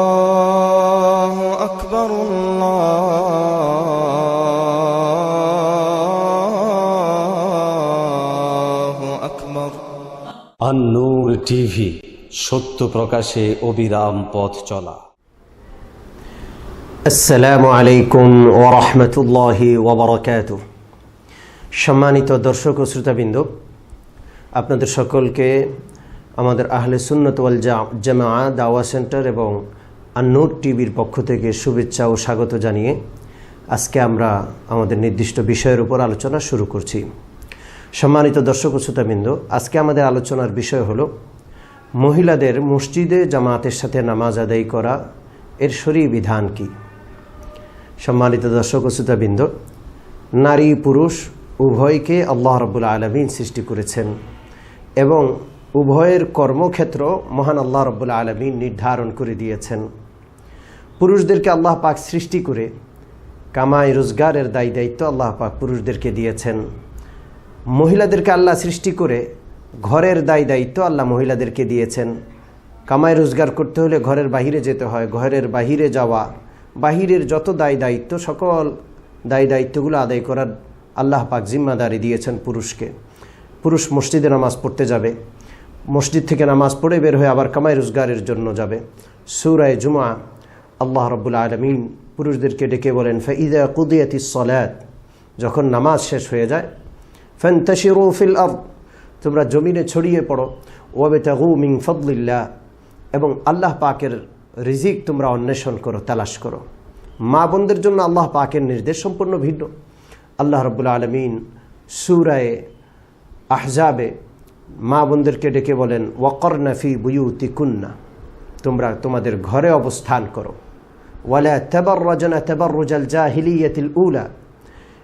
الله أكبر الله أكبر আন্নুর TV সত্য প্রকাশে অবিরাম পথ চলা আসসালামু আলাইকুম ওরহমতুল্লাহি ওবরকাত সম্মানিত দর্শক ও শ্রোতাবৃন্দ আপনাদের সকলকে আমাদের আহলে সুন্নত ওয়াল জা- জামা দাওয়া সেন্টার এবং আন্নুর টিভির পক্ষ থেকে শুভেচ্ছা ও স্বাগত জানিয়ে আজকে আমরা আমাদের নির্দিষ্ট বিষয়ের উপর আলোচনা শুরু করছি। সম্মানিত দর্শক শ্রোতাবৃন্দ, আজকে আমাদের আলোচনার বিষয় হলো মহিলাদের মসজিদে জামাতের সাথে নামাজ আদায় করা এর শরী বিধান কি? সম্মানিত দর্শক শ্রোতাবৃন্দ, নারী পুরুষ উভয়কে আল্লাহ রব্বুল আলমিন সৃষ্টি করেছেন এবং উভয়ের কর্মক্ষেত্র মহান আল্লাহ রব্বুল আলমিন নির্ধারণ করে দিয়েছেন। পুরুষদেরকে আল্লাহ পাক সৃষ্টি করে কামাই রোজগারের দায়ী দায়িত্ব আল্লাহ পাক পুরুষদেরকে দিয়েছেন। মহিলাদেরকে আল্লাহ সৃষ্টি করে ঘরের দায় দায়িত্ব আল্লাহ মহিলাদেরকে দিয়েছেন। কামাই রোজগার করতে হলে ঘরের বাহিরে যেতে হয়, ঘরের বাহিরে যাওয়া, বাহিরের যত দায় দায়িত্ব, সকল দায় দায়িত্বগুলো আদায় করার আল্লাহ পাক জিম্মাদারি দিয়েছেন পুরুষকে। পুরুষ মসজিদে নামাজ পড়তে যাবে মসজিদ থেকে নামাজ পড়ে বের হয়ে আবার কামাই রোজগারের জন্য যাবে। সুরায় জুমা আল্লাহ রব্বুল আলমিন পুরুষদেরকে ডেকে বলেন ফঈদা কুদিয়াতি সলাত যখন নামাজ শেষ হয়ে যায় ফ্যান্তাশিরু ফিল আব তোমরা জমিনে ছড়িয়ে পড়ো, ওয়াবেতাগু মিং ফদলিল্লাহ এবং আল্লাহ পাকের রিজিক তোমরা অন্বেষণ করো, তালাশ করো। মা বোনদের জন্য আল্লাহ পাকের নির্দেশ সম্পূর্ণ ভিন্ন। আল্লাহ রব্বুল আলমিন সুরায় আহজাবে মা বোনদেরকে ডেকে বলেন ওয়াকর নফি বুয়ুতি কুন্না তোমরা তোমাদের ঘরে অবস্থান করো। ওয়ালা তেবর রজনা তেবর রুজাল জাহিলিয়াতিল উলা।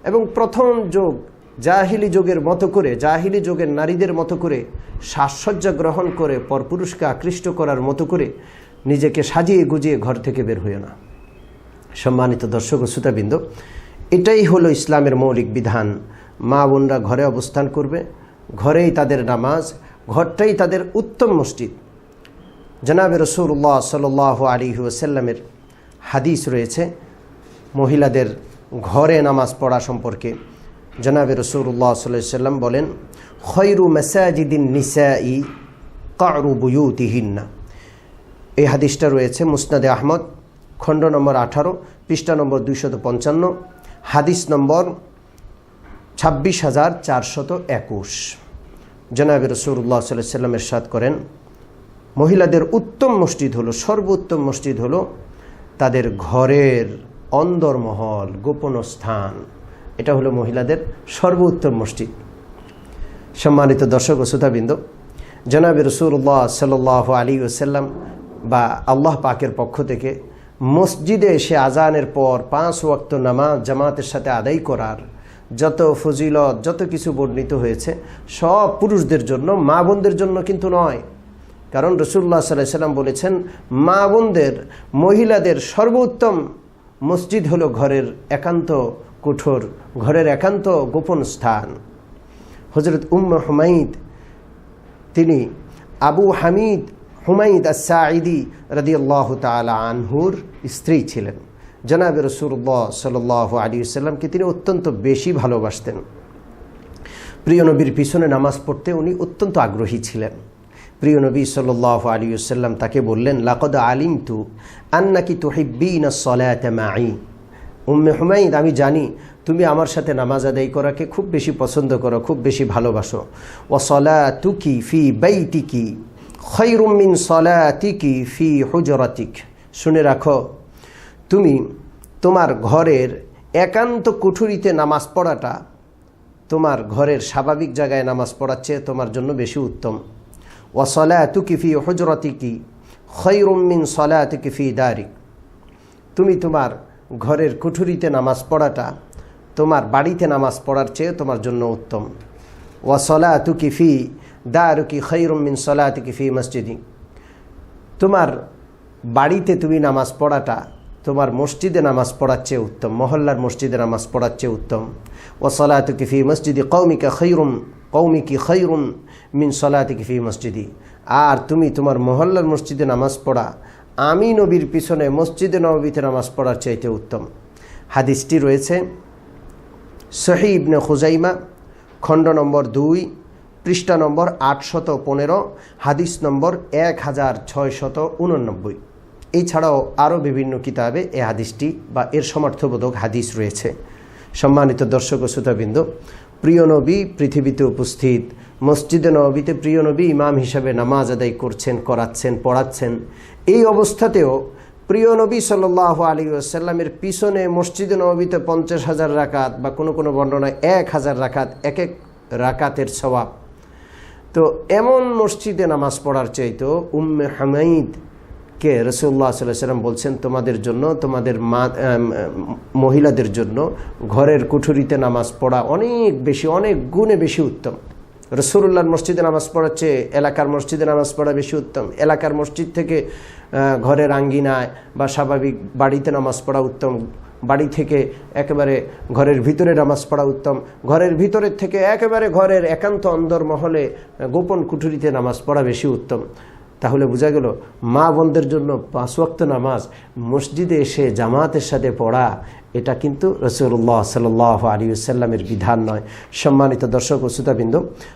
এবং প্রথম যোগ জাহিলি যোগের মতো করে, জাহিলি যোগের নারীদের মতো করে সাজসজ্জা গ্রহণ করে, পরপুরুষকে আকৃষ্ট করার মতো করে নিজেকে সাজিয়ে গুজিয়ে ঘর থেকে বের হইও না। সম্মানিত দর্শক ও শ্রোতাবৃন্দ, এটাই হলো ইসলামের মৌলিক বিধান। মা বোনরা ঘরে অবস্থান করবে ঘরেই তাদের নামাজ, ঘরটাই তাদের উত্তম মসজিদ। জনাবে রসুল্লাহ সাল আলী ওসাল্লামের হাদিস রয়েছে, মহিলাদের ঘরে নামাজ পড়া সম্পর্কে। জনাবে রসুল্লাহ সাল্লাম বলেন, খৈরু মেসাজিদিন নিসাই কারু বুয়ুতিহিন্না। এই হাদিসটা রয়েছে মুসনাদে আহমদ, খণ্ড নম্বর আঠারো, পৃষ্ঠা নম্বর দুইশত পঞ্চান্ন, হাদিস নম্বর ছাব্বিশ হাজার চারশত একুশ। জনাবে রসুল্লাহ সাল্লাহ সাল্লামের সাদ করেন, মহিলাদের উত্তম মসজিদ হলো, সর্বোত্তম মসজিদ হলো তাদের ঘরের অন্দরমহল গোপন স্থান এটা হলো মহিলাদের সর্বোত্তম মসজিদ। সম্মানিত দর্শক ও শ্রোতাবৃন্দ, জনাবি রসুল্লাহ সাল আলী ওসাল্লাম বা আল্লাহ পাকের পক্ষ থেকে মসজিদে এসে আজানের পর পাঁচ ওয়াক্ত নামাজ জামাতের সাথে আদায় করার যত ফজিলত, যত কিছু বর্ণিত হয়েছে, সব পুরুষদের জন্য, মা বোনদের জন্য কিন্তু নয়। কারণ রসুল্লাহ সাল্লাহ সাল্লাম বলেছেন, মা বোনদের, মহিলাদের সর্বোত্তম মসজিদ হলো ঘরের একান্ত কুঠোর, ঘরের একান্ত গোপন স্থান। হজরত উম্ম হুমাইদ তিনি আবু হামিদ হুমাইদ আসাঈদি রদি আল্লাহ তালা আনহুর স্ত্রী ছিলেন। জনাবে রসুল্লাহ সাল আলী সাল্লামকে তিনি অত্যন্ত বেশি ভালোবাসতেন। প্রিয় নবীর পিছনে নামাজ পড়তে উনি অত্যন্ত আগ্রহী ছিলেন। প্রিয় নবী সাল আলী সাল্লাম তাকে বললেন, লাকদ আলিম তু আন্নাকি তুহিব্বিন সলায়াই উম্মে হুমাইদ আমি জানি তুমি আমার সাথে নামাজ আদায় করাকে খুব বেশি পছন্দ করো, খুব বেশি ভালোবাসো। ও সলা তুকি ফি বাইতিকি খৈরুমিন সলা তিকি ফি হুজরাতিক। শুনে রাখো, তুমি তোমার ঘরের একান্ত কুঠুরিতে নামাজ পড়াটা তোমার ঘরের স্বাভাবিক জায়গায় নামাজ পড়ার চেয়ে তোমার জন্য বেশি উত্তম। ও সলা তুকি ফি হজরতিকি খৈরুমিন সলা তুকি ফি দারিক। তুমি তোমার ঘরের কুঠুরিতে নামাজ পড়াটা তোমার বাড়িতে নামাজ পড়ার চেয়ে তোমার জন্য উত্তম। ও সলা তুকি ফি দারুকি সলা তুকি ফি মসজিদি। তোমার বাড়িতে তুমি নামাজ পড়াটা তোমার মসজিদে নামাজ পড়ার চেয়ে উত্তম, মহল্লার মসজিদে নামাজ পড়ার চেয়ে উত্তম। ও সলাতুকি ফি মসজিদি কৌমিকা খৈরুম কৌমিকি খৈরুম মিন সলাতুকি ফি মসজিদি। আর তুমি তোমার মহল্লার মসজিদে নামাজ পড়া, আমি নবীর পিছনে মসজিদে নবীতে নামাজ পড়ার চাইতে উত্তম। হাদিসটি রয়েছে সহি ইবনে খুজাইমা, খণ্ড নম্বর দুই, পৃষ্ঠা নম্বর আটশত পনেরো, হাদিস নম্বর এক হাজার ছয়শত উননব্বই। এছাড়াও আরও বিভিন্ন কিতাবে এ হাদিসটি বা এর সমর্থবোধক হাদিস রয়েছে। সম্মানিত দর্শক ও শ্রোতাবৃন্দ, প্রিয় নবী পৃথিবীতে উপস্থিত, মসজিদে নবীতে প্রিয় নবী ইমাম হিসাবে নামাজ আদায় করছেন, করাচ্ছেন, পড়াচ্ছেন, এই অবস্থাতেও প্রিয় নবী সাল্লাহ আলী আসাল্লামের পিছনে মসজিদে নবীতে পঞ্চাশ হাজার রাকাত বা কোনো কোনো বর্ণনায় এক হাজার রাকাত, এক এক রাকাতের স্বভাব তো এমন মসজিদে নামাজ পড়ার চাইতো উম্মে হামাইদ কে রসুল্লাহ সাল্লাম বলছেন, তোমাদের জন্য, তোমাদের মা মহিলাদের জন্য ঘরের কুঠুরিতে নামাজ পড়া অনেক বেশি, অনেক গুণে বেশি উত্তম। রসুল্লাহর মসজিদে নামাজ পড়ার চেয়ে এলাকার মসজিদে নামাজ পড়া বেশি উত্তম। এলাকার মসজিদ থেকে ঘরের আঙ্গিনায় বা স্বাভাবিক বাড়িতে নামাজ পড়া উত্তম। বাড়ি থেকে একেবারে ঘরের ভিতরে নামাজ পড়া উত্তম। ঘরের ভিতরের থেকে একেবারে ঘরের একান্ত অন্দর মহলে গোপন কুঠুরিতে নামাজ পড়া বেশি উত্তম। তাহলে বোঝা গেল মা বোনদের জন্য পাঁচ ওয়াক্ত নামাজ, মসজিদে এসে জামাতের সাথে পড়া, এটা কিন্তু রসুল্লাহ সাল আলী সাল্লামের বিধান নয়। সম্মানিত দর্শক ও শ্রোতাবৃন্দ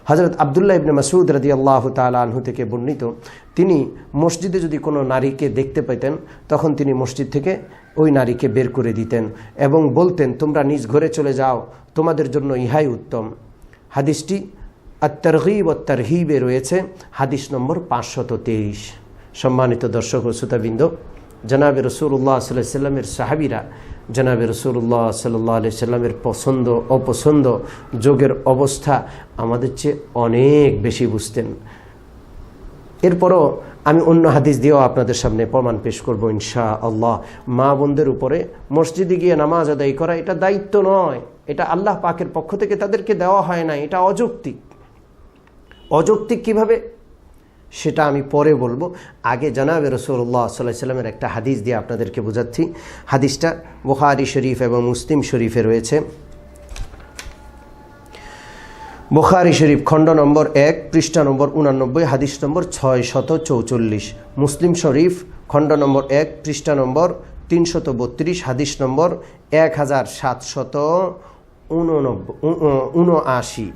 হজরত আবদুল্লাহ ইবনে মাসুদ রদি আল্লাহ তালা আনহু থেকে বর্ণিত, তিনি মসজিদে যদি কোনো নারীকে দেখতে পেতেন তখন তিনি মসজিদ থেকে ওই নারীকে বের করে দিতেন এবং বলতেন, তোমরা নিজ ঘরে চলে যাও, তোমাদের জন্য ইহাই উত্তম। হাদিসটি আত্তারগিব ও তারহিবে রয়েছে হাদিস নম্বর পাঁচশত তেইশ। সম্মানিত দর্শক ও শ্রোতাবৃন্দ, জনাবে রসুল্লাহ সাল্লাহ সাল্লামের সাহাবিরা, জনাবে রসুল্লাহ সাল্লাহ আলি সাল্লামের পছন্দ, অপছন্দ, যোগের অবস্থা আমাদের চেয়ে অনেক বেশি বুঝতেন। এরপরও আমি অন্য হাদিস দিয়েও আপনাদের সামনে প্রমাণ পেশ করব ইনশা আল্লাহ মা বোনদের উপরে মসজিদে গিয়ে নামাজ আদায় করা এটা দায়িত্ব নয়। এটা আল্লাহ পাকের পক্ষ থেকে তাদেরকে দেওয়া হয় না, এটা অযৌক্তিক অযৌক্তিক কীভাবে? সেটা আমি পরে বলব। আগে জানাবে রসুল্লাহ সাল্লাহ সাল্লামের একটা হাদিস দিয়ে আপনাদেরকে বোঝাচ্ছি। হাদিসটা বুখারি শরীফ এবং মুসলিম শরীফে রয়েছে। বুখারি শরীফ খণ্ড নম্বর এক, পৃষ্ঠা নম্বর উনানব্বই, হাদিস নম্বর ছয় শত চৌচল্লিশ। মুসলিম শরীফ খণ্ড নম্বর এক, পৃষ্ঠা নম্বর তিনশত বত্রিশ, হাদিস নম্বর এক হাজার সাতশত উননব্বই উনআশি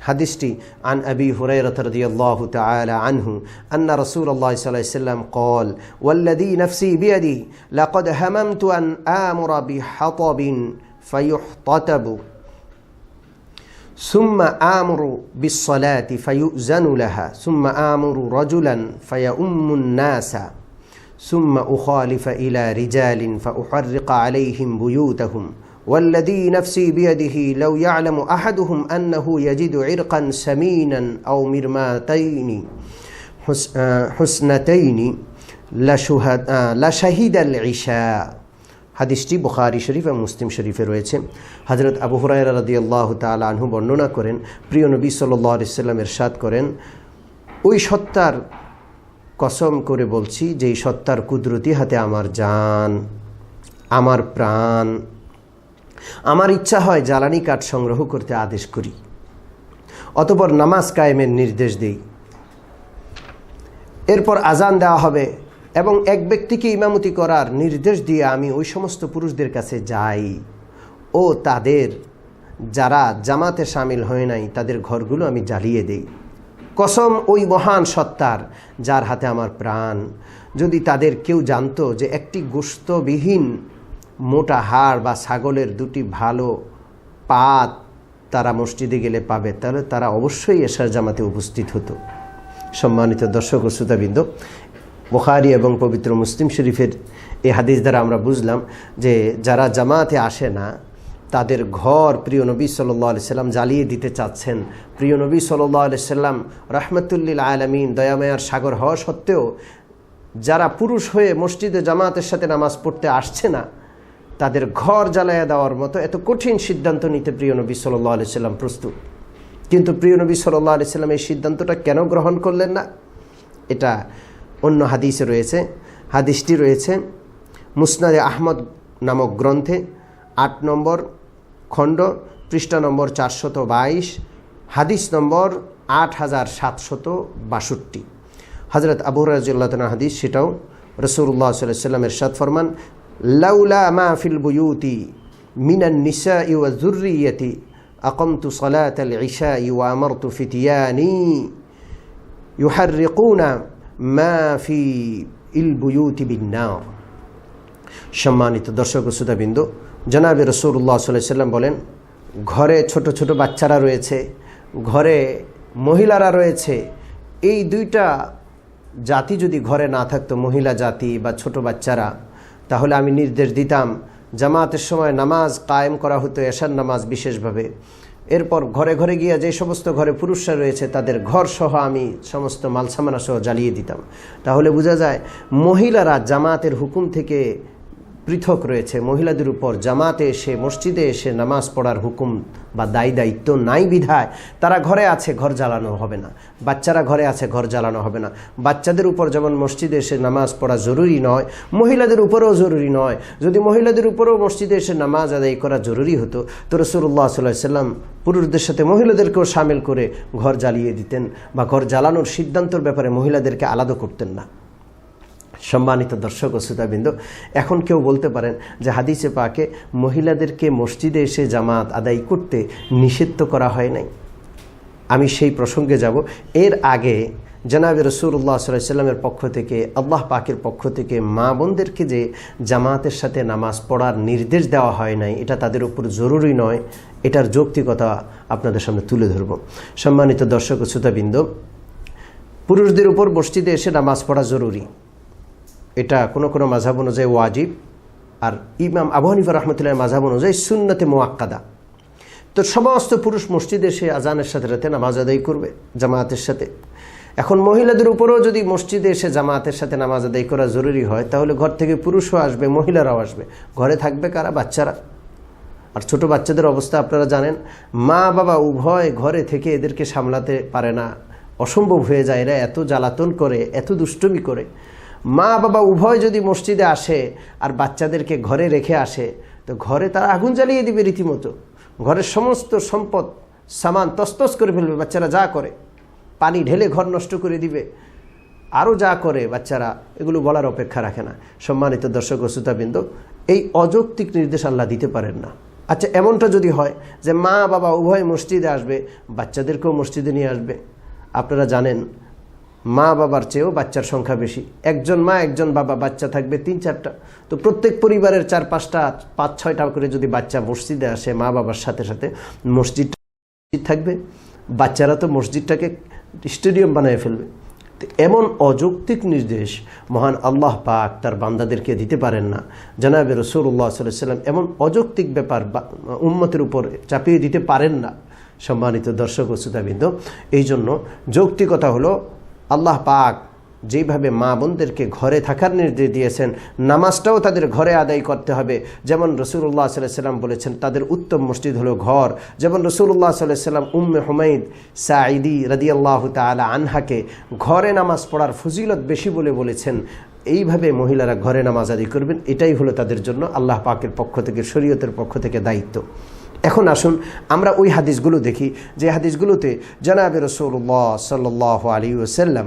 حديثتي عن أبي هريرة رضي الله تعالى عنه أن رسول الله صلى الله عليه وسلم قال والذي نفسي بيدي لقد هممت أن آمر بحطب فيحتطب ثم آمر بالصلاة فيؤذن لها ثم آمر رجلا فيؤم الناس ثم أخالف إلى رجال فأحرق عليهم بيوتهم والذي نفسي بيده لو يعلم أحدهم أنه يجد عرقا سمينا أو مرماتين حس- آه، حسنتين لشهد آه، لشهد العشاء হাদিসটি বুখারি শরীফ এবং মুসলিম শরীফে রয়েছে হজরত আবু হুরায়রা রাদি আল্লাহ তাল আনহু বর্ণনা করেন প্রিয় নবী সাল্লাহ আলিয়াল্লাম এরশাদ করেন ওই সত্তার কসম করে বলছি যে এই সত্তার কুদরতি হাতে আমার জান আমার প্রাণ আমার ইচ্ছা হয় জ্বালানি কাঠ সংগ্রহ করতে আদেশ করি। অতপর নামাজ কায়েমের নির্দেশ দেই। এরপর আজান দেওয়া হবে এবং এক ব্যক্তিকে ইমামতি করার নির্দেশ দিয়ে আমি ওই সমস্ত পুরুষদের কাছে যাই ও তাদের, যারা জামাতে সামিল হয় নাই, তাদের ঘরগুলো আমি জ্বালিয়ে দেই। কসম ওই মহান সত্তার যার হাতে আমার প্রাণ। যদি তাদের কেউ জানতো যে একটি গোস্তবিহীন মোটা হাড় বা ছাগলের দুটি ভালো পাত তারা মসজিদে গেলে পাবে, তাহলে তারা অবশ্যই এশার জামাতে উপস্থিত হতো। সম্মানিত দর্শক ও শ্রোতাবৃন্দ, বোখারি এবং পবিত্র মুসলিম শরীফের এই হাদিস দ্বারা আমরা বুঝলাম যে যারা জামাতে আসে না, তাদের ঘর প্রিয় নবী সাল্লাহ আলি সাল্লাম জ্বালিয়ে দিতে চাচ্ছেন। প্রিয় নবী সাল্লাহ আলি সাল্লাম রহমতুল্লিল আলমিন, দয়াময়ার সাগর হওয়া সত্ত্বেও যারা পুরুষ হয়ে মসজিদে জামাতের সাথে নামাজ পড়তে আসছে না তাদের ঘর জ্বালাইয়া দেওয়ার মতো এত কঠিন সিদ্ধান্ত নিতে প্রিয় নবী সাল্লাহ আলি সাল্লাম প্রস্তুত। কিন্তু প্রিয় নবী সাল্লাহ আলি সাল্লাম এই সিদ্ধান্তটা কেন গ্রহণ করলেন না? এটা অন্য হাদিসে রয়েছে, হাদিসটি রয়েছে মুসনাদে আহমদ নামক গ্রন্থে, আট নম্বর খণ্ড, পৃষ্ঠা নম্বর চারশত বাইশ, হাদিস নম্বর আট হাজার সাতশত বাষট্টি। হজরত আবু রাজিউল্লাহ হাদিস, সেটাও রসুল্লাহ সাল্লামের সাদ ফরমান। লাউলা মা ফিল বুয়ুতি মিনান নিসা ইউ জুরিয়তি أقمت صلاة العشاء وأمرت فتياني يحرقون ما في البيوت بالنار সম্মানিত দর্শক ও শ্রোতাবৃন্দ জনাবি রসুল্লাহ সাল্লাম বলেন ঘরে ছোট ছোট বাচ্চারা রয়েছে ঘরে মহিলারা রয়েছে এই দুইটা জাতি যদি ঘরে না থাকতো মহিলা জাতি বা ছোট বাচ্চারা তাহলে আমি নির্দেশ দিতাম, জামাতের সময় নামাজ কায়েম করা হতো, এশার নামাজ বিশেষভাবে। এরপর ঘরে ঘরে গিয়া যে সমস্ত ঘরে পুরুষরা রয়েছে, তাদের ঘর সহ আমি সমস্ত মালসামানা সহ জ্বালিয়ে দিতাম। তাহলে বোঝা যায়, মহিলারা জামাতের হুকুম থেকে পৃথক রয়েছে। মহিলাদের উপর জামাতে এসে, মসজিদে এসে নামাজ পড়ার হুকুম বা দায়ী দায়িত্ব নাই বিধায় তারা ঘরে আছে, ঘর জ্বালানো হবে না। বাচ্চারা ঘরে আছে, ঘর জ্বালানো হবে না। বাচ্চাদের উপর যেমন মসজিদে এসে নামাজ পড়া জরুরি নয়, মহিলাদের উপরেও জরুরি নয়। যদি মহিলাদের উপরেও মসজিদে এসে নামাজ আদায় করা জরুরি হতো, তো রসুল্লাহ সাল্লাহ সাল্লাম পুরুষদের সাথে মহিলাদেরকেও সামিল করে ঘর জ্বালিয়ে দিতেন বা ঘর জ্বালানোর সিদ্ধান্তর ব্যাপারে মহিলাদেরকে আলাদা করতেন না। সম্মানিত দর্শক ও শ্রোতাবৃন্দ, এখন কেউ বলতে পারেন যে হাদিসে পাকে মহিলাদেরকে মসজিদে এসে জামাত আদায় করতে নিষিদ্ধ করা হয় নাই। আমি সেই প্রসঙ্গে যাব। এর আগে জনাবে রসুল্লাহ সাল্লামের পক্ষ থেকে, আল্লাহ পাকের পক্ষ থেকে মা বোনদেরকে যে জামাতের সাথে নামাজ পড়ার নির্দেশ দেওয়া হয় নাই, এটা তাদের উপর জরুরি নয়, এটার যৌক্তিকতা আপনাদের সামনে তুলে ধরব। সম্মানিত দর্শক ও শ্রোতাবৃন্দ, পুরুষদের উপর মসজিদে এসে নামাজ পড়া জরুরি। এটা কোনো কোনো মাঝাব অনুযায়ী ওয়াজিব। আর ইমাম আবু হানিফা রহমতুল্লাহ মাঝাব অনুযায়ী সুন্নতে মোয়াক্কাদা তো সমস্ত পুরুষ মসজিদে এসে আজানের সাথে রাতে নামাজ আদায় করবে, জামায়াতের সাথে। এখন মহিলাদের উপরেও যদি মসজিদে এসে জামায়াতের সাথে নামাজ আদায় করা জরুরি হয়, তাহলে ঘর থেকে পুরুষও আসবে, মহিলারাও আসবে। ঘরে থাকবে কারা? বাচ্চারা। আর ছোট বাচ্চাদের অবস্থা আপনারা জানেন, মা বাবা উভয় ঘরে থেকে এদেরকে সামলাতে পারে না। অসম্ভব হয়ে যায় এরা এত জ্বালাতন করে, এত দুষ্টমি করে। মা বাবা উভয় যদি মসজিদে আসে আর বাচ্চাদেরকে ঘরে রেখে আসে, তো ঘরে তারা আগুন জ্বালিয়ে দিবে রীতিমতো। ঘরের সমস্ত সম্পদ, সামান তস্তস করে ফেলবে, বাচ্চারা যা করে। পানি ঢেলে ঘর নষ্ট করে দিবে। আরও যা করে বাচ্চারা, এগুলো বলার অপেক্ষা রাখে না। সম্মানিত দর্শক ও শ্রোতাবৃন্দ, এই অযৌক্তিক নির্দেশ আল্লাহ দিতে পারেন না। আচ্ছা এমনটা যদি হয় যে মা বাবা উভয় মসজিদে আসবে, বাচ্চাদেরকেও মসজিদে নিয়ে আসবে। আপনারা জানেন মা বাবার চেয়েও বাচ্চার সংখ্যা বেশি। একজন মা, একজন বাবা, বাচ্চা থাকবে তিন, চারটা। তো প্রত্যেক পরিবারের চার, পাঁচটা, পাঁচ, ছয়টা করে যদি বাচ্চা মসজিদে আসে, মা বাবার সাথে সাথে মসজিদ থাকবে। বাচ্চারা তো মসজিদটাকে স্টেডিয়াম বানিয়ে ফেলবে। এমন অযৌক্তিক নির্দেশ মহান আল্লাহ পাক তার বান্দাদেরকে দিতে পারেন না। জানাবে রসুল্লাহ সাল্লাম এমন অযৌক্তিক ব্যাপার উম্মতের উপর চাপিয়ে দিতে পারেন না। সম্মানিত দর্শক ও শ্রোতাবৃন্দ এই জন্য যৌক্তিকতা হলো আল্লাহ পাক যেইভাবে মা বোনদেরকে ঘরে থাকার নির্দেশ দিয়েছেন, নামাজটাও তাদের ঘরে আদায় করতে হবে। যেমন রসুল্লাহ সাল্লাম বলেছেন, তাদের উত্তম মসজিদ হলো ঘর। যেমন রসুল্লাহ সাল্লাম উম্মে হুমাইদ সাঈদি রাদিয়াল্লাহ তালা আনহাকে ঘরে নামাজ পড়ার ফজিলত বেশি বলে বলেছেন। এইভাবে মহিলারা ঘরে নামাজ আদায় করবেন, এটাই হলো তাদের জন্য আল্লাহ পাকের পক্ষ থেকে, শরীয়তের পক্ষ থেকে দায়িত্ব। এখন আসুন আমরা ওই হাদিসগুলো দেখি, যে হাদিসগুলোতে জনাবে রসুল্লাহ সাল্লাহ আলী ওসাল্লাম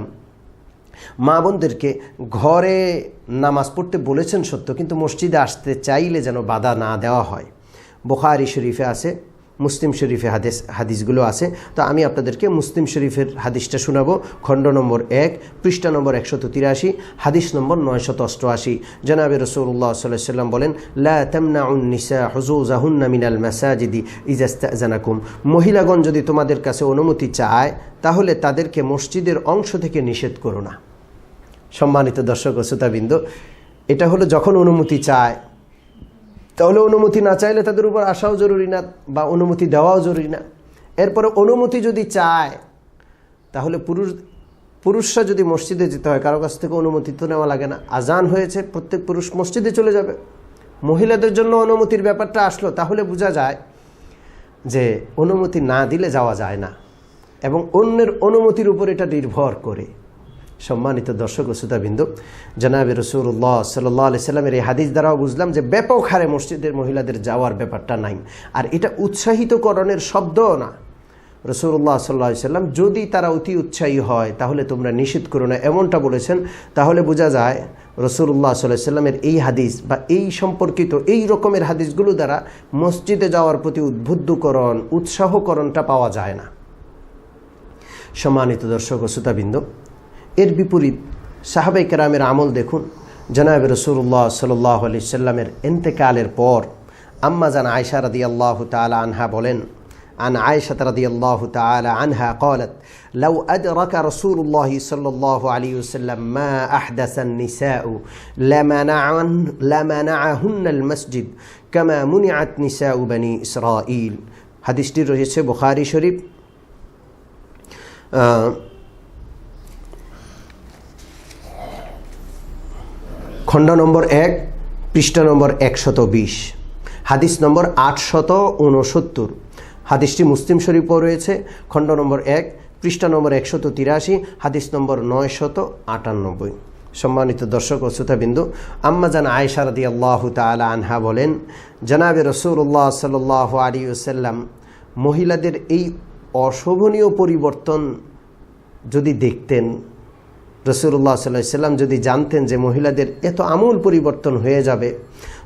মা বোনদেরকে ঘরে নামাজ পড়তে বলেছেন সত্য, কিন্তু মসজিদে আসতে চাইলে যেন বাধা না দেওয়া হয়। বোখারি শরীফে আছে মুসলিম শরীফে হাদিস, হাদিসগুলো আছে। তো আমি আপনাদেরকে মুসলিম শরীফের হাদিসটা শোনাবো। খণ্ড নম্বর এক, পৃষ্ঠা নম্বর একশত তিরাশি, হাদিস নম্বর নয়শত অষ্টআশি। জনাবে সাল্লাহ সাল্লাম বলেন, লা তেমনা উন্নিসা হজুজাহুন্না মিনাল মাসাজিদি ইজাস্তাজানাকুম মহিলাগণ যদি তোমাদের কাছে অনুমতি চায়, তাহলে তাদেরকে মসজিদের অংশ থেকে নিষেধ করো না। সম্মানিত দর্শক ও শ্রোতাবৃন্দ, এটা হলো যখন অনুমতি চায় তাহলে অনুমতি না চাইলে তাদের উপর আসাও জরুরি না বা অনুমতি দেওয়াও জরুরি না। এরপরে অনুমতি যদি চায়, তাহলে পুরুষ, পুরুষরা যদি মসজিদে যেতে হয়, কারও কাছ থেকে অনুমতি তো নেওয়া লাগে না। আজান হয়েছে, প্রত্যেক পুরুষ মসজিদে চলে যাবে। মহিলাদের জন্য অনুমতির ব্যাপারটা আসলো, তাহলে বোঝা যায় যে অনুমতি না দিলে যাওয়া যায় না। এবং অন্যের অনুমতির উপর এটা নির্ভর করে। সম্মানিত দর্শক ও শ্রোতাবৃন্দ, জনাবে রসুল্লাহ সাল্লাহ আলি সাল্লামের এই হাদিস দ্বারাও বুঝলাম যে ব্যাপক হারে মসজিদের মহিলাদের যাওয়ার ব্যাপারটা নাই। আর এটা উৎসাহিতকরণের শব্দও না। রসুল্লাহ সাল্লা সাল্লাম যদি তারা অতি উৎসাহী হয়, তাহলে তোমরা নিষেধ করো না। এমনটা বলেছেন, তাহলে বোঝা যায় রসুল্লাহ সাল্লাহ সাল্লামের এই হাদিস বা এই সম্পর্কিত এই রকমের হাদিসগুলো দ্বারা মসজিদে যাওয়ার প্রতি উদ্বুদ্ধকরণ, উৎসাহকরণটা পাওয়া যায় না। সম্মানিত দর্শক ও শ্রোতাবৃন্দ এর বিপরীত সাহাবাই কেরামের আমল দেখুন জনাব রসুল্লাহ সাল্লাহ আলি সাল্লামের এন্তেকালের পর আম্মা জান আয়সা রদি আল্লাহ তালা আনহা বলেন عن عائشة رضي الله تعالى عنها قالت لو أدرك رسول الله صلى الله عليه وسلم ما أحدث النساء لمنعن لمنعهن المسجد كما منعت نساء بني إسرائيل হাদিসটি রয়েছে বুখারি শরীফ আহ, খণ্ড নম্বর এক, পৃষ্ঠা নম্বর একশত বিশ, হাদিস নম্বর আটশত উনসত্তর। হাদিসটি মুসলিম শরীফও রয়েছে। খণ্ড নম্বর এক, পৃষ্ঠা নম্বর একশত তিরাশি, হাদিস নম্বর নয়শত আটানব্বই। সম্মানিত দর্শক ও শ্রোতাবিন্দু, আম্মাজান আয়সা রদি আল্লাহ তালা আনহা বলেন, জনাবে রসুল্লাহ সাল আলী ওসাল্লাম মহিলাদের এই অশোভনীয় পরিবর্তন যদি দেখতেন রসুল্লাহ সাল্লাহ সাল্লাম যদি জানতেন যে মহিলাদের এত আমূল পরিবর্তন হয়ে যাবে,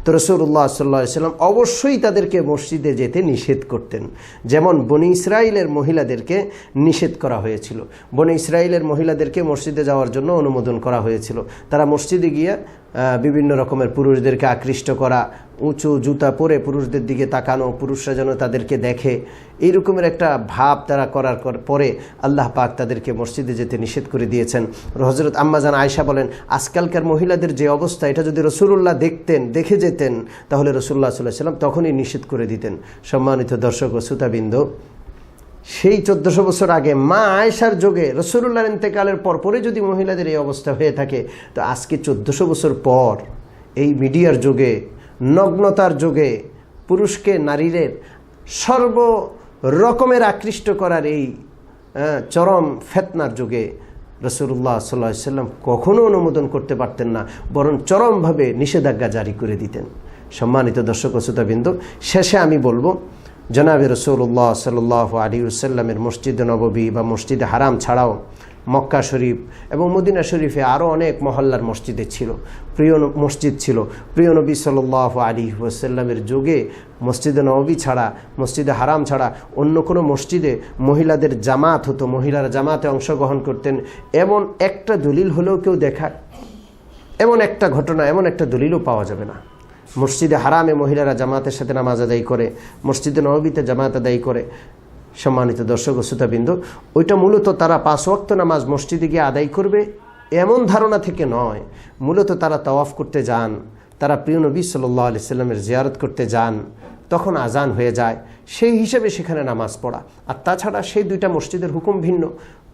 তো রসুল্লাহ সাল্লাহ সাল্লাম অবশ্যই তাদেরকে মসজিদে যেতে নিষেধ করতেন। যেমন বনি ইসরায়েলের মহিলাদেরকে নিষেধ করা হয়েছিল। বনি ইসরায়েলের মহিলাদেরকে মসজিদে যাওয়ার জন্য অনুমোদন করা হয়েছিল। তারা মসজিদে গিয়ে বিভিন্ন রকমের পুরুষদেরকে আকৃষ্ট করা, উঁচু জুতা পরে পুরুষদের দিকে তাকানো, পুরুষরা যেন তাদেরকে দেখে। এই রকমের একটা ভাব তারা করার কর- পরে আল্লাহ পাক তাদেরকে মসজিদে যেতে নিষেধ করে দিয়েছেন। হজরত আম্মাজান আয়সা বলেন, আজকালকার মহিলাদের যে অবস্থা, এটা যদি রসুল্লাহ দেখতেন, দেখে যেতেন, তাহলে রসুল্লাহ সাল্লাহ সাল্লাম তখনই নিষেধ করে দিতেন। সম্মানিত দর্শক ও শ্রোতাবৃন্দ, সেই চোদ্দশো বছর আগে মা আয়েশার যোগে রসুল্লাহর ইন্তেকালের পর পরে যদি মহিলাদের এই অবস্থা হয়ে থাকে, তো আজকে চোদ্দশো বছর পর এই মিডিয়ার যুগে, নগ্নতার যুগে পুরুষকে, নারীদের সর্ব রকমের আকৃষ্ট করার এই চরম ফেতনার যুগে রসুল্লাহ সাল্লাহ সাল্লাম কখনো অনুমোদন করতে পারতেন না, বরং চরমভাবে নিষেধাজ্ঞা জারি করে দিতেন। সম্মানিত দর্শক শ্রোতাবৃন্দ, শেষে আমি বলব, জনাবে রসুল্লাহ সাল আলী সাল্লামের মসজিদে নববী বা মসজিদে হারাম ছাড়াও মক্কা শরীফ এবং মদিনা শরীফে আরও অনেক মহল্লার মসজিদে ছিল। প্রিয় মসজিদ ছিল। প্রিয় নবী সাল আলী ওয়াসাল্লামের যুগে মসজিদে নবী ছাড়া, মসজিদে হারাম ছাড়া অন্য কোনো মসজিদে মহিলাদের জামাত হতো। মহিলারা জামাতে অংশগ্রহণ করতেন। এমন একটা দলিল হলেও কেউ দেখায়। এমন একটা ঘটনা, এমন একটা দলিলও পাওয়া যাবে না। মসজিদে হারামে মহিলারা জামাতের সাথে নামাজ আদায় করে, মসজিদে নবীতে জামাত আদায় করে। সম্মানিত দর্শক ও শ্রোতাবৃন্দ, ওইটা মূলত তারা পাঁচ ওয়াক্ত নামাজ মসজিদে গিয়ে আদায় করবে, এমন ধারণা থেকে নয়। মূলত তারা তওয়াফ করতে যান, তারা প্রিয় নবী সাল্লাহ সাল্লামের জিয়ারত করতে যান, তখন আজান হয়ে যায়, সেই হিসেবে সেখানে নামাজ পড়া। আর তাছাড়া সেই দুইটা মসজিদের হুকুম ভিন্ন।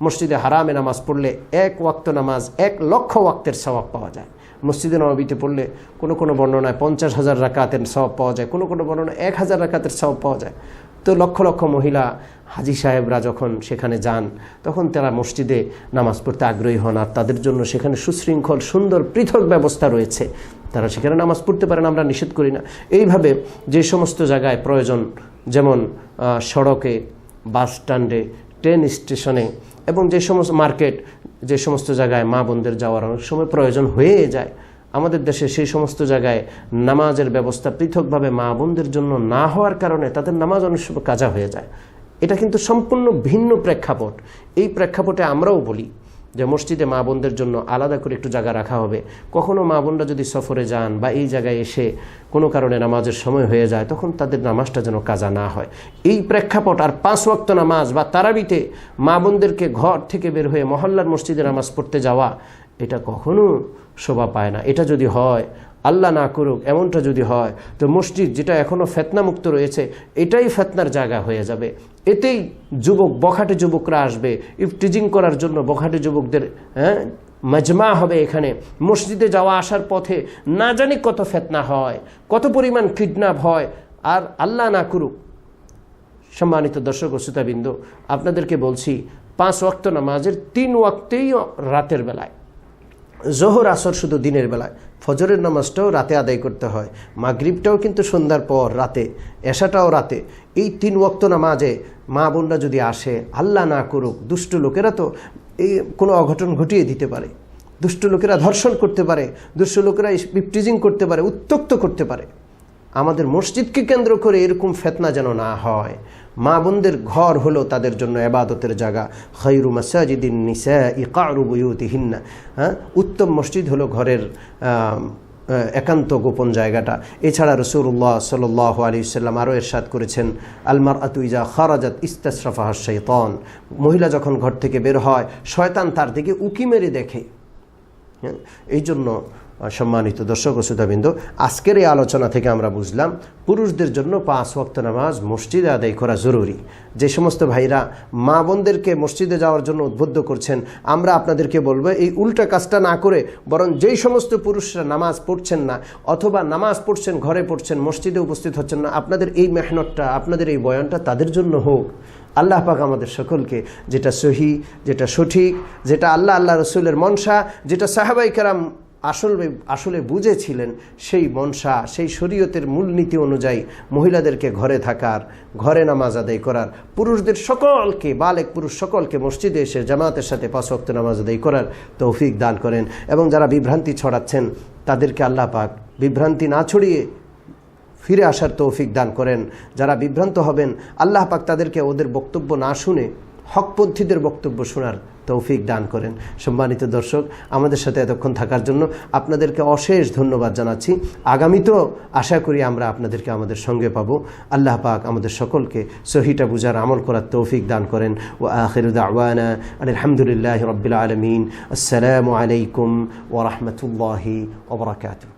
মসজিদে হারামে নামাজ পড়লে এক ওয়াক্ত নামাজ এক লক্ষ ওয়াক্তের স্বভাব পাওয়া যায়। মসজিদে নবীতে পড়লে কোনো কোনো বর্ণনায় পঞ্চাশ হাজার রাকাতের স্বভাব পাওয়া যায়, কোনো কোনো বর্ণনায় এক হাজার রাকাতের স্বভাব পাওয়া যায়। তো লক্ষ লক্ষ মহিলা হাজি সাহেবরা যখন সেখানে যান, তখন তারা মসজিদে নামাজ পড়তে আগ্রহী হন আর তাদের জন্য সেখানে সুশৃঙ্খল, সুন্দর, পৃথক ব্যবস্থা রয়েছে। তারা সেখানে নামাজ পড়তে পারেন, আমরা নিষেধ করি না। এইভাবে যে সমস্ত জায়গায় প্রয়োজন, যেমন সড়কে, বাস স্ট্যান্ডে, ট্রেন স্টেশনে এবং যে সমস্ত মার্কেট, যে সমস্ত জায়গায় মা বোনদের যাওয়ার অনেক সময় প্রয়োজন হয়ে যায়, আমাদের দেশে সেই সমস্ত জায়গায় নামাজের ব্যবস্থা পৃথকভাবে মা বোনদের জন্য না হওয়ার কারণে তাদের নামাজ অনেক সময় কাজা হয়ে যায়। এটা কিন্তু সম্পূর্ণ ভিন্ন প্রেক্ষাপট। এই প্রেক্ষাপটে আমরাও বলি যে মসজিদে মা বোনদের জন্য আলাদা করে একটু জায়গা রাখা হবে। কখনো মা বোনরা যদি সফরে যান বা এই জায়গায় এসে কোনো কারণে নামাজের সময় হয়ে যায়, তখন তাদের নামাজটা যেন কাজা না হয়। এই প্রেক্ষাপট আর পাঁচ ওয়াক্ত নামাজ বা তারাবিতে মা বোনদেরকে ঘর থেকে বের হয়ে মহল্লার মসজিদে নামাজ পড়তে যাওয়া, এটা কখনো শোভা পায় না। এটা যদি হয় আল্লাহ না করুক, এমনটা যদি হয়, তো মসজিদ যেটা এখনও ফেতনামুক্ত রয়েছে, এটাই ফেতনার জায়গা হয়ে যাবে। এতেই যুবক, বখাটে যুবকরা আসবে। ইফটিজিং করার জন্য বখাটে যুবকদের হ্যাঁ মজমা হবে এখানে। মসজিদে যাওয়া আসার পথে না জানি কত ফেতনা হয়, কত পরিমাণ কিডন্যাপ হয়, আর আল্লাহ না করুক। সম্মানিত দর্শক ও শ্রোতাবৃন্দ, আপনাদেরকে বলছি, পাঁচ ওয়াক্ত নামাজের তিন ওয়াক্তেই রাতের বেলায়। জোহর, আসর শুধু দিনের বেলায়। ফজরের নামাজটাও রাতে আদায় করতে হয়। মাগরিবটাও কিন্তু সন্ধ্যার পর রাতে, এশাটাও রাতে। এই তিন ওয়াক্ত নামাজে মা বোনরা যদি আসে, আল্লাহ না করুক, দুষ্ট লোকেরা তো এই কোনো অঘটন ঘটিয়ে দিতে পারে। দুষ্ট লোকেরা ধর্ষণ করতে পারে, দুষ্ট লোকেরা বিপটিজিং করতে পারে উত্তক্ত করতে পারে। আমাদের মসজিদকে কেন্দ্র করে এরকম ফেতনা যেন না হয়। মা বোনদের ঘর হলো তাদের জন্য এবাদতের জায়গা। খৈরু মাসাজিদিন নিসা ইকারু হ্যাঁ? উত্তম মসজিদ হলো ঘরের একান্ত গোপন জায়গাটা। এছাড়া রসুল্লাহ সাল আলী সাল্লাম আরও এরশাদ করেছেন আলমার আতুইজা খারাজাত ইস্তাসরাফাহ শৈতন মহিলা যখন ঘর থেকে বের হয় শয়তান তার দিকে উকি মেরে দেখে। হ্যাঁ, এই জন্য সম্মানিত দর্শক ও শ্রোতাবৃন্দ, আজকের এই আলোচনা থেকে আমরা বুঝলাম পুরুষদের জন্য পাঁচ ওয়াক্ত নামাজ মসজিদে আদায় করা জরুরি। যে সমস্ত ভাইরা মা বোনদেরকে মসজিদে যাওয়ার জন্য উদ্বুদ্ধ করছেন, আমরা আপনাদেরকে বলব এই উল্টা কাজটা না করে বরং যেই সমস্ত পুরুষরা নামাজ পড়ছেন না অথবা নামাজ পড়ছেন, ঘরে পড়ছেন, মসজিদে উপস্থিত হচ্ছেন না, আপনাদের এই মেহনতটা, আপনাদের এই বয়ানটা তাদের জন্য হোক। আল্লাহ পাক আমাদের সকলকে যেটা সহি, যেটা সঠিক, যেটা আল্লাহ আল্লাহ রসুলের মনসা, যেটা সাহাবাই কারাম আসলে আসলে বুঝেছিলেন সেই মনসা, সেই শরীয়তের মূলনীতি অনুযায়ী মহিলাদেরকে ঘরে থাকার, ঘরে নামাজ আদায় করার, পুরুষদের সকলকে, বালেক পুরুষ সকলকে মসজিদে এসে জামাতের সাথে পাঁচ ওয়াক্ত নামাজ আদায় করার তৌফিক দান করেন এবং যারা বিভ্রান্তি ছড়াচ্ছেন, তাদেরকে আল্লাহ পাক বিভ্রান্তি না ছড়িয়ে ফিরে আসার তৌফিক দান করেন। যারা বিভ্রান্ত হবেন, আল্লাহ পাক তাদেরকে ওদের বক্তব্য না শুনে হকপন্থীদের বক্তব্য শোনার তৌফিক দান করেন। সম্মানিত দর্শক, আমাদের সাথে এতক্ষণ থাকার জন্য আপনাদেরকে অশেষ ধন্যবাদ জানাচ্ছি। আগামীতেও আশা করি আমরা আপনাদেরকে আমাদের সঙ্গে পাব। আল্লাহ পাক আমাদের সকলকে সহিটা বুঝার আমল করার তৌফিক দান করেন। ও আখিরুদ আলহামদুলিল্লাহ রবিল আলমিন। আসসালামু আলাইকুম ওরহমতুল্লাহি ওবরাকাতু